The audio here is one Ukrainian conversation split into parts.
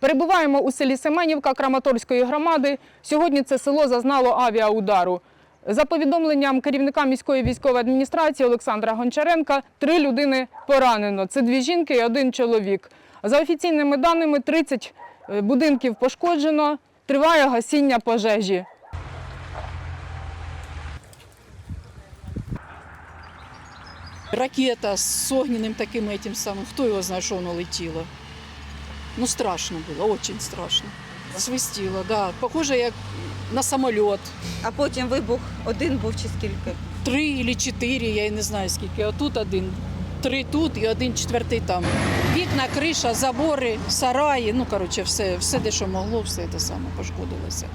Перебуваємо у селі Семенівка Краматорської громади. Сьогодні це село зазнало авіаудару. За повідомленням керівника міської військової адміністрації Олександра Гончаренка, три людини поранено. Це дві жінки і один чоловік. За офіційними даними, 30 будинків пошкоджено. Триває гасіння пожежі. Ракета з огненним таким этим самим. Хто його знає, що воно летіло? Ну, страшно було, дуже страшно. Свистіло, да. Похоже, як на самоліт. А потім вибух один був чи скільки? Три або чотири, я й не знаю скільки. А тут один. Три тут і один четвертий там. Вікна, криша, забори, сараї. Ну, коротше, все, все, де що могло, все те саме пошкодилося.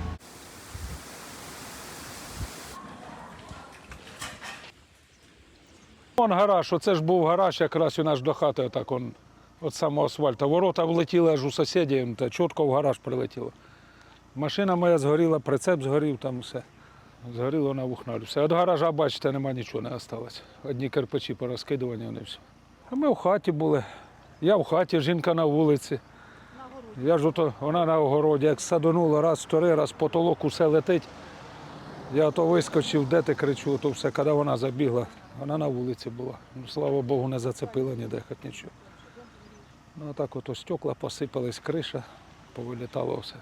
Вон гараж, оце ж був гараж, якраз у нас до хати, отак он, от самого асфальту. Ворота влетіли аж у сусідів, та чітко в гараж прилетіло. Машина моя згоріла, прицеп згорів, там все. Згоріло на вухналі. Все. Від гаража, бачите, нема нічого не залишилось. Одні кирпичі порозкидувані, вони все. А ми в хаті були. Я в хаті, жінка на вулиці. Я ж ото, вона на огороді, як садонула раз, вторий раз, потолок усе летить. Я то вискочив, де ти кричу, то все, коли вона забігла, вона на вулиці була. Ну, слава Богу, не зацепила ніде хоч нічого. Ну а так у стекла посипались, криша, повилітало все.